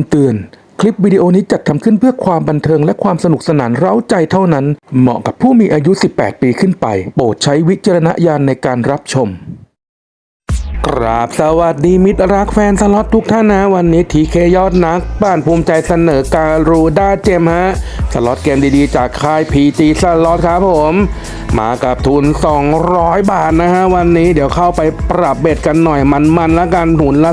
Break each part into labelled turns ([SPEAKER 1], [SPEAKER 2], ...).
[SPEAKER 1] ำเตือน คลิปวิดีโอนี้จัดทำขึ้นเพื่อความบันเทิงและความสนุกสนานเร้าใจเท่านั้น เหมาะกับผู้มีอายุ 18 ปีขึ้นไป โปรดใช้วิจารณญาณในการรับชม กราบสวัสดีมิตรรักแฟนสล็อตทุกท่านนะวันนี้ทีเคยอดนักบ้านภูมิใจเสนอการูด้าเจมฮะสล็อตเกมดีๆ จากค่ายพีจีสล็อตครับผม มากับทุน 200 บาทนะฮะวันนี้เดี๋ยวเข้าไปปรับเบ็ดกันหน่อยมันๆแล้วกันหมุนละ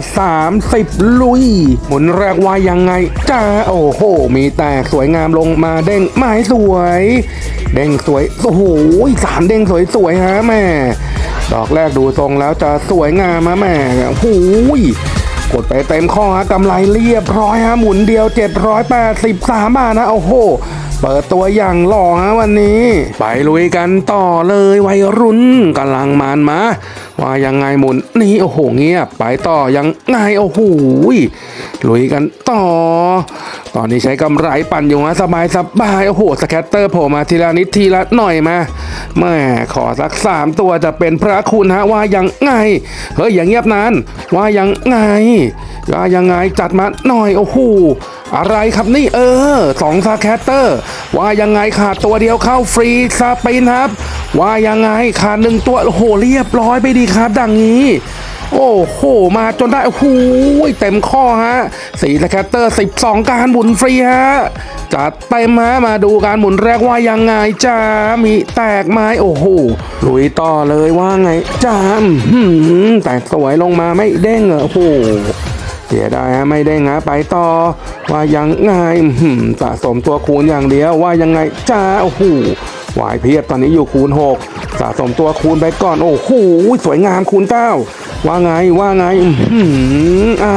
[SPEAKER 1] 30 ลุย หมุนแรกว่ายังไงจ้าโอ้โห มีแตกสวยงามลงมาเด้งไม้สวย เด้งสวยโอ้โหสามเด้งสวยๆฮะแม่ ดอกแรกดูทรงแล้วจะสวยงามมาแม่หูยกดไปเต็มข้อฮะกำไรเรียบร้อยฮะหมุนเดียว 783 บาทนะ โอ้โห เปิดตัวอย่างหล่อฮะวันนี้ ไปลุยกันต่อเลยวัยรุ่นกำลังมันมาว่ายังไงหมุนนี่โอ้โหเงียบไปต่อยังไงโอ้โหลุยกันต่อ ตอนนี้ใช้กำไรปั่นอยู่ฮะสบายสบายโอ้โหสแคตเตอร์โผล่มาทีละนิดทีละหน่อยมาแม่ขอสักสามตัวจะเป็นพระคุณฮะว่ายังไงเฮ้ยอย่างเงียบนานว่ายังไงว่ายังไงจัดมาหน่อยโอ้โห อะไรครับนี่เออสองสแคตเตอร์ ว่ายังไงขาดตัวเดียวเข้าฟรีสปินครับ ว่ายังไงขาดหนึ่งตัวโอ้โหเรียบร้อยไปดีครับดังนี้ โอ้โห มาจนได้โอ้โหเต็มข้อฮะสีสแคตเตอร์ 12 การหมุนฟรีฮะจัดเต็มฮะมาดูการหมุนแรกว่ายังไงจ้ามีแตกไม้โอ้โหลุยต่อเลยว่าไงจ้าอื้อหือแตกสวยลงมาไม่เด้งเหรอโอ้โห สียดายไม่ได้งะไปต่อ ว่ายังไงหือสะสมตัวคูณอย่างเดียวว่ายังไงจ้าโอ้โหวายเพียบตอนนี้อยู่คูณ 6 สะสมตัวคูณไปก่อน โอ้โหสวยงามคูณ 9 ว่าไงว่าไงอื้อหืออ่า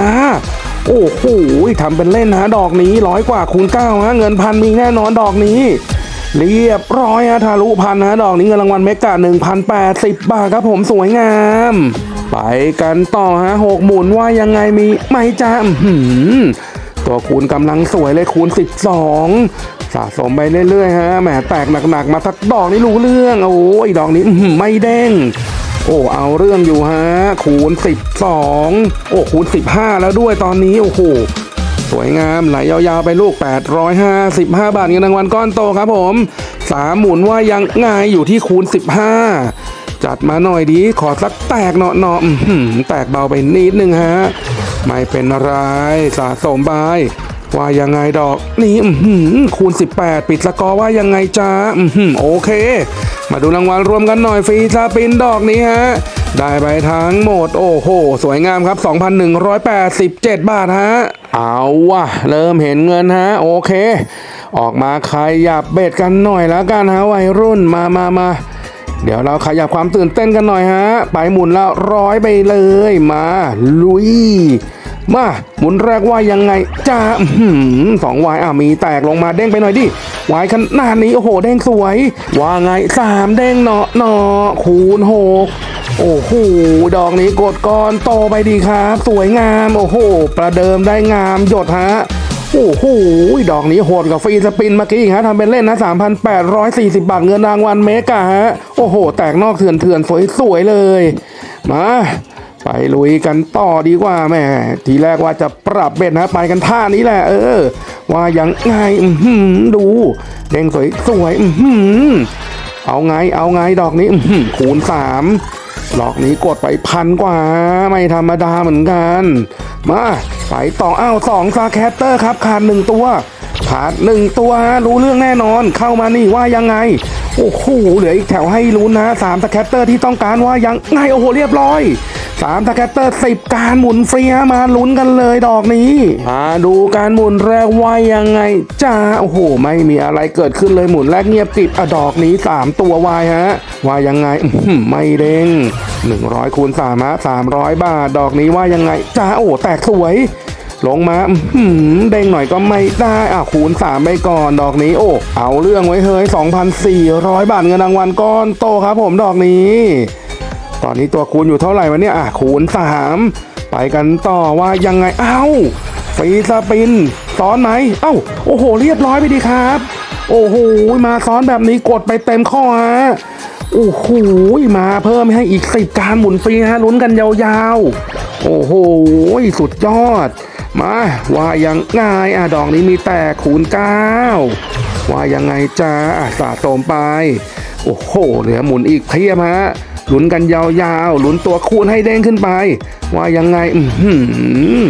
[SPEAKER 1] โอ้โหทำเป็นเล่นฮะดอกนี้ร้อยกว่าคูณ9ฮะเงินพันมีแน่นอนดอกนี้ เรียบร้อยฮะทะลุพันฮะดอกนี้เงินรางวัลเมกะ1,080 บาทครับผมสวยงาม ไปกันต่อฮะหกหมุนว่ายังไงมีไหมจ้าอื้อหือตัวคูณกำลังสวยเลยคูณ 12 สะสมไปเรื่อยๆฮะแหมแตกหนักๆ มาทักดอกนี่รู้เรื่องโอ้ยดอกนี้ไม่เด้งโอ้เอาเรื่องอยู่ฮะคูณ 12 โอ้คูณ 15 แล้วด้วยตอนนี้โอ้โห สวยงามไหลยาวๆไปลูก 855 บาทเงินรางวัลก้อนโตครับผมสามหมุนว่ายังไงอยู่ที่คูณ 15 จัดมาหน่อยดีขอสักแตกเนาะเนาะแตกเบาไปนิดนึงฮะ ไม่เป็นอะไรสะสมไปว่ายังไงดอกนี่คูณ 18 ปิดสกอร์ว่ายังไงจ้าโอเค มาดูรางวัลรวมกันหน่อยฟรีสปินดอกนี้ฮะ ได้ไปทั้งหมด โอ้โห สวยงามครับ 2,187 บาทฮะ เอาว่ะเริ่มเห็นเงินฮะ โอเค ออกมาขยับเบ็ดกันหน่อยแล้วกันฮะวัยรุ่นมามามาเดี๋ยวเราขยับความตื่นเต้นกันหน่อยฮะ ไปหมุนและร้อยไปเลยมา ลุย มา หมุนแรกว่ายังไงจ้าสองวายอะมีแตกลงมาเด้งไปหน่อยดิวายขนาดนี้โอ้โหเด้งสวย ว่าไงสามเด้งเนาะเนาะคูณหก โอ้โหดอกนี้กดก้อนโตไปดีครับ สวยงามโอ้โห ประเดิมได้งามหยดฮะโอ้โหดอกนี้โหดกับฟรีสปินเมื่อกี้ฮะทำเป็นเล่นนะ3,840 บาทเงินรางวัลเมกะฮะ โอ้โห แตกนอกเถื่อนเถื่อนๆสวยๆเลย มา ไปลุยกันต่อดีกว่าแม่ทีแรกว่าจะปรับเบ็ดนะไปกันท่านี้แหละ เออ ว่ายังไงอือหือดู เด้งสวยสวยอือหือเอาไงเอาไงดอกนี้อื้อหือคูณสาม ดอกนี้กดไปพันกว่า ไม่ธรรมดาเหมือนกัน มาไปต่ออ้าวสองซาแคตเตอร์ครับขาดหนึ่งตัวขาดหนึ่งตัวรู้เรื่องแน่นอนเข้ามานี่ว่ายังไง โอ้โหเหลืออีกแถวให้ลุ้นนะสามสแคตเตอร์ที่ต้องการว่ายังไงโอ้โหเรียบร้อย สามสแคตเตอร์สิบการหมุนฟรีฮะมาลุ้นกันเลยดอกนี้มาดูการหมุนแรกว่ายังไงจ้าโอ้โห ไม่มีอะไรเกิดขึ้นเลยหมุนแรกเงียบกริบอะดอกนี้สามตัววายฮะว่ายังไงอื้อหือไม่เด้ง100คูณ3ฮะ300บาทดอกนี้ว่ายังไงจ้าโอ้แตกสวยลงมาหือเด้งหน่อยก็ไม่ได้อะคูณ 3 ไปก่อนดอกนี้ โอ้เอาเรื่องไว้เฮ้ย 2,400 บาทเงินรางวัลก้อนโตครับผมดอกนี้ ตอนนี้ตัวคูณอยู่เท่าไหร่วะเนี่ยอะคูณ3ไปกันต่อว่ายังไงเอ้าฟรีสปินซ้อนไหมเอ้าโอ้โห เรียบร้อยไปดีครับ โอ้โหมาซ้อนแบบนี้กดไปเต็มข้อฮะโอ้โหมาเพิ่มให้อีกสิบการหมุนฟรีฮะลุ้นกันยาวๆ โอ้โหสุดยอด มาว่ายังไงอะดอกนี้มีแต่คูณเก้าว่ายังไงจ้าอะสะสมไป โอ้โหเหลือหมุนอีกเพียบฮะ ลุ้นกันยาวๆลุ้นตัวคูณให้เด้งขึ้นไป ว่ายังไงอือหือ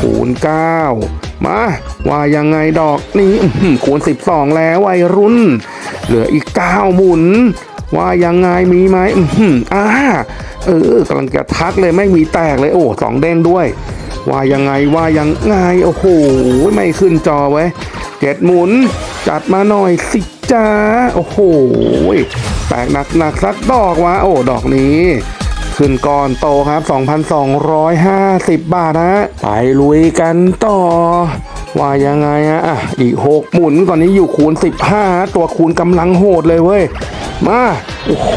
[SPEAKER 1] คูณเก้ามา ว่ายังไงดอกนี้อื้อหือคูณ 12 แล้ววัยรุ่น เหลืออีกเก้าหมุน ว่ายังไงมีไหมอืมอ่าเออกำลังจะทักเลยไม่มีแตกเลยโอ้สองเด้งด้วย ว่ายังไงว่ายังไงโอ้โหไม่ขึ้นจอไว้เจ็ดหมุน จัดมาหน่อยสิจ้าโอ้โห แตกหนักหนักสักดอกวะโอ้ดอกนี้ขึ้นก่อนโตครับ 2,250 บาทนะไปลุยกันต่อ ว่ายังไงอะอะอีก 6 หมุนก่อนนี้อยู่คูณ 15 ตัวคูณกำลังโหดเลยเว้ย มา โอ้โห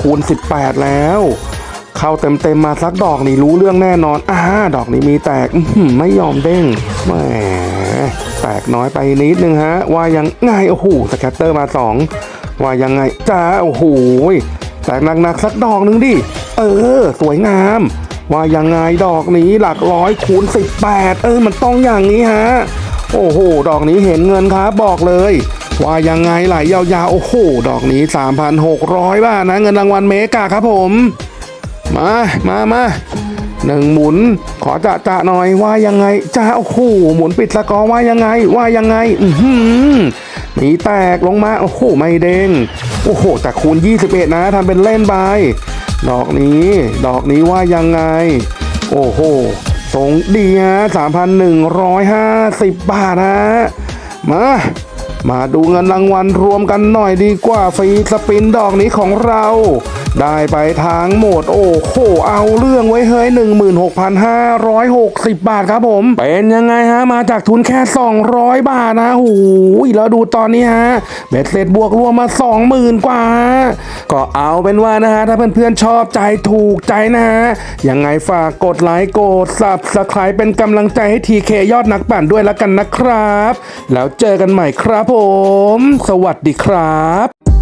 [SPEAKER 1] คูณ 18 แล้ว เข้าเต็มเต็มมาสักดอกนี่รู้เรื่องแน่นอน อ่า ดอกนี้มีแตกไม่ยอมเด้งแหมแตกน้อยไปนิดนึงฮะ ว่ายังไงโอ้โหสแคตเตอร์มาสอง ว่ายังไงจ้าโอ้โหแตกหนักๆสักดอกหนึ่งดิ เออ สวยงาม ว่ายังไงดอกนี้หลักร้อยคูณ18 เออ มันต้องอย่างนี้ฮะ โอ้โห ดอกนี้เห็นเงินครับบอกเลย ว่ายังไงไหลยาวๆ โอ้โห ดอกนี้ 3,600 บาทนะ เงินรางวัลเมกาครับผม มา มา มา หนึ่งหมุน ขอจะจะหน่อยว่ายังไงจ้าโอ้โหหมุนปิดสกอร์ว่ายังไง ว่ายังไง อือหือมีแตกลงมาโอ้โหไม่เด้งโอ้โหแต่คูณ 21 นะทำเป็นเล่นไปดอกนี้ ดอกนี้ว่ายังไง โอ้โหสงดีฮะ3,150 บาทฮะมามาดูเงินรางวัลรวมกันหน่อยดีกว่าฟรีสปินดอกนี้ของเรา ได้ไปทางหมดโอ้โหเอาเรื่องไว้เฮ้ย 16,560 บาทครับผม เป็นยังไงฮะ มาจากทุนแค่ 200 บาทนะหูยแล้วดูตอนนี้ฮะเบ็ดเสร็จบวกรวมมา 20,000 กว่า ก็เอาเป็นว่านะฮะ ถ้าเพื่อนๆชอบใจถูกใจนะฮะ ยังไงฝากกดไลค์กด subscribe เป็นกำลังใจให้ทีเคยอดนักปั่นด้วยแล้วกันนะครับ แล้วเจอกันใหม่ครับผม สวัสดีครับ